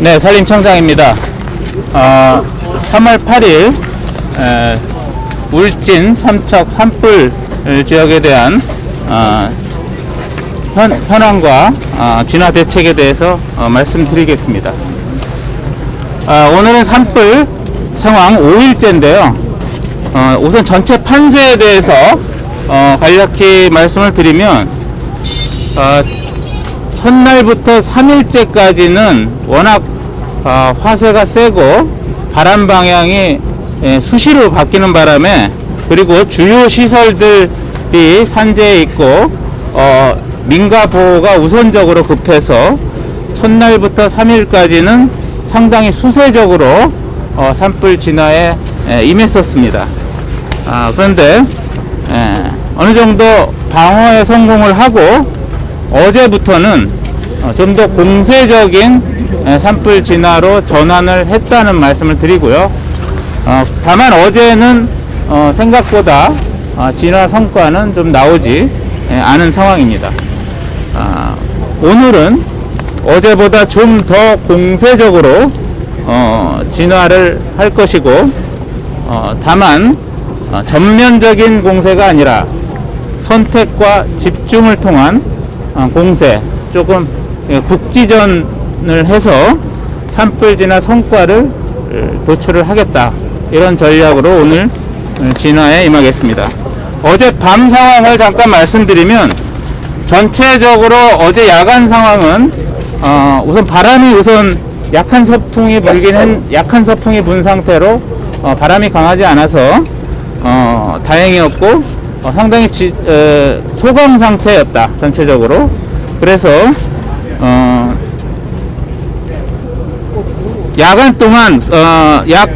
네, 산림청장입니다. 어, 3월 8일 에, 울진 삼척 산불 지역에 대한 어, 현, 현황과 어, 진화 대책에 대해서 어, 말씀드리겠습니다. 어, 오늘은 산불 상황 5일째인데요. 어, 우선 전체 판세에 대해서 어, 간략히 말씀을 드리면 어, 첫날부터 3일째까지는 워낙 어, 화세가 세고 바람 방향이 예, 수시로 바뀌는 바람에 그리고 주요 시설들이 산재해 있고 어, 민가 보호가 우선적으로 급해서 첫날부터 3일까지는 상당히 수세적으로 어, 산불 진화에 예, 임했었습니다. 아, 그런데 예, 어느 정도 방어에 성공을 하고 어제부터는 어, 좀더 공세적인 에, 산불 진화로 전환을 했다는 말씀을 드리고요. 어, 다만 어제는 어, 생각보다 어, 진화 성과는 좀 나오지 에, 않은 상황입니다. 아, 오늘은 어제보다 좀 더 공세적으로 어, 진화를 할 것이고 어, 다만 어, 전면적인 공세가 아니라 선택과 집중을 통한 어, 공세 조금 예, 국지전을 해서 산불 진화 성과를 어, 도출을 하겠다 이런 전략으로 오늘 어, 진화에 임하겠습니다. 어제 밤 상황을 잠깐 말씀드리면 전체적으로 어제 야간 상황은 어, 우선 바람이 우선 약한 서풍이 불긴 했, 약한 서풍이 분 상태로 어, 바람이 강하지 않아서 어, 다행이었고 어, 상당히 지, 어, 소강 상태였다 전체적으로 그래서 어, 야간 동안 어, 약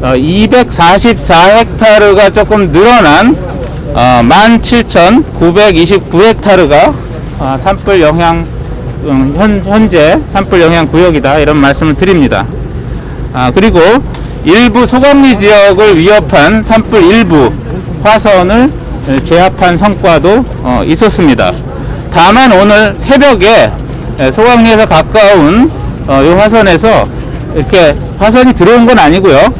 어, 244헥타르가 조금 늘어난 어, 17,929헥타르가 어, 산불 영향 음, 현, 현재 산불 영향 구역이다 이런 말씀을 드립니다. 아, 그리고 일부 소강리 지역을 위협한 산불 일부 화선을 제압한 성과도 어, 있었습니다. 다만 오늘 새벽에 에, 소강리에서 가까운 어, 이 화선에서 이렇게 화선이 들어온 건 아니고요.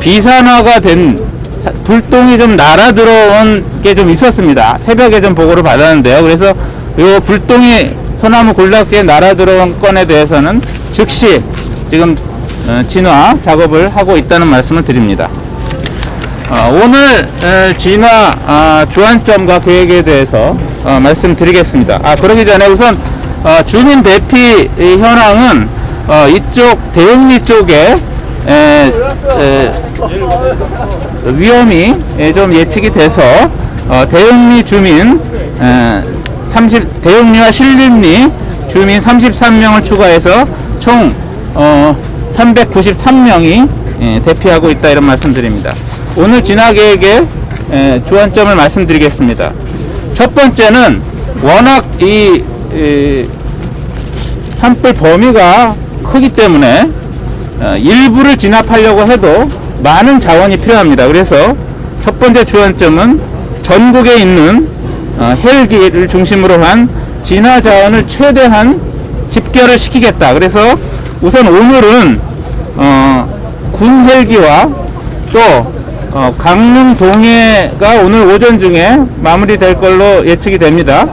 비산화가 된 사- 불똥이 좀 날아 들어온 게 좀 있었습니다. 새벽에 좀 보고를 받았는데요. 그래서 이 불똥이 소나무 군락지에 날아 들어온 건에 대해서는 즉시 지금 어, 진화 작업을 하고 있다는 말씀을 드립니다. 어, 오늘 에, 진화 아, 주안점과 계획에 대해서 어, 말씀드리겠습니다. 아 그러기 전에 우선 어, 주민 대피 이 현황은 어, 이쪽 대흥리 쪽에 위험이 에, 좀 예측이 돼서 어, 대흥리 주민 에, 30 대흥리와 신림리 주민 33명을 추가해서 총 어, 393명이 예, 대피하고 있다 이런 말씀드립니다. 오늘 예, 주안점을 말씀드리겠습니다. 첫 번째는 워낙 이, 이 산불 범위가 크기 때문에 어, 일부를 진압하려고 해도 많은 자원이 필요합니다. 그래서 첫 번째 주안점은 전국에 있는 어, 헬기를 중심으로 한 진화 자원을 최대한 집결을 시키겠다. 그래서 우선 오늘은 어, 군 헬기와 또 어, 강릉 동해가 오늘 오전 중에 마무리될 걸로 예측이 됩니다.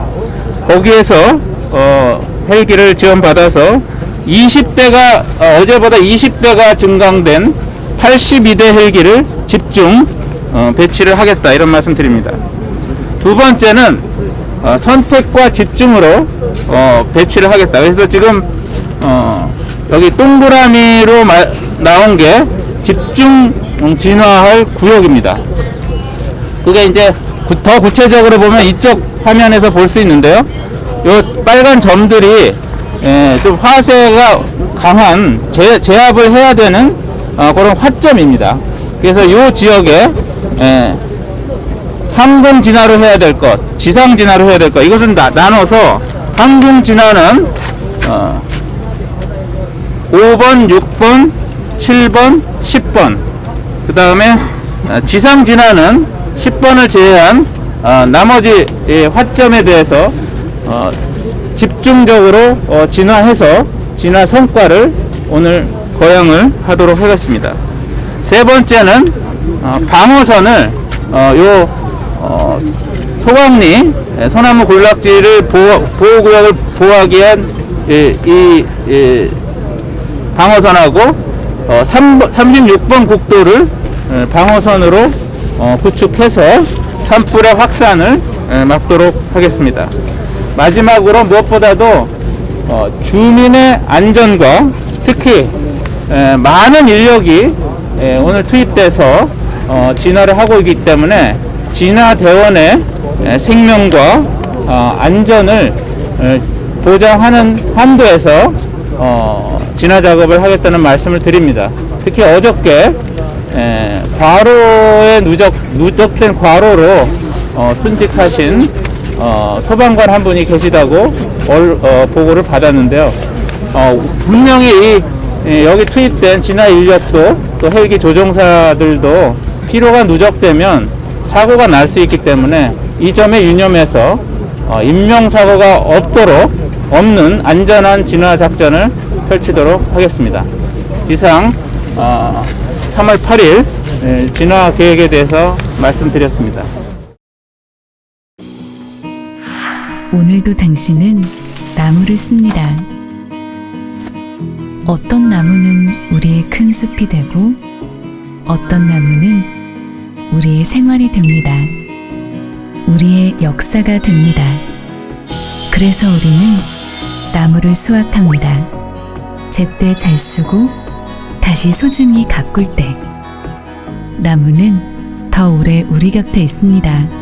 거기에서 어, 헬기를 지원받아서 20대가 어, 어제보다 20대가 증강된 82대 헬기를 집중 어, 배치를 하겠다 이런 말씀 드립니다. 두 번째는 어, 선택과 집중으로 어, 배치를 하겠다. 그래서 지금 어, 여기 동그라미로 마- 나온 게 집중 음, 진화할 구역입니다. 그게 이제 구- 더 구체적으로 보면 이쪽 화면에서 볼 수 있는데요. 요 빨간 점들이 예, 좀 화세가 강한 제, 제압을 해야 되는 어, 그런 화점입니다. 그래서 이 지역에 예, 항공 진화로 해야 될 것, 지상 진화로 해야 될 것, 이것은 나, 나눠서 항공 진화는 어, 5번, 6번, 7번, 10번. 그 다음에 지상 진화는 10번을 제외한 어, 나머지 이 화점에 대해서 어, 집중적으로 어, 진화해서 진화 성과를 오늘 거양을 하도록 하겠습니다. 세 번째는 어, 방어선을 어, 요 어, 소강리 예, 소나무 군락지를 보호, 보호 구역을 보호하기 위한 이, 이, 이 방어선하고 어, 3, 36번 국도를 에, 방어선으로 어, 구축해서 산불의 확산을 에, 막도록 하겠습니다. 마지막으로 무엇보다도 어, 주민의 안전과 특히 에, 많은 인력이 에, 오늘 투입돼서 어, 진화를 하고 있기 때문에 진화 대원의 에, 생명과 어, 안전을 에, 보장하는 한도에서 어, 진화 작업을 하겠다는 말씀을 드립니다. 특히 어저께 에, 과로에 누적 누적된 과로로 어, 순직하신 어, 소방관 한 분이 계시다고 얼- 어, 보고를 받았는데요. 어, 분명히 이, 예, 여기 투입된 진화 인력도 또 헬기 조종사들도 피로가 누적되면 사고가 날 수 있기 때문에 이 점에 유념해서 어, 인명사고가 없도록 없는 안전한 진화 작전을 펼치도록 하겠습니다. 이상 어, 3월 8일 예, 진화 계획에 대해서 말씀드렸습니다. 오늘도 당신은 나무를 씁니다. 어떤 나무는 우리의 큰 숲이 되고 어떤 나무는 우리의 생활이 됩니다. 우리의 역사가 됩니다. 그래서 우리는 나무를 수확합니다. 제때 잘 쓰고 다시 소중히 가꿀 때 나무는 더 오래 우리 곁에 있습니다.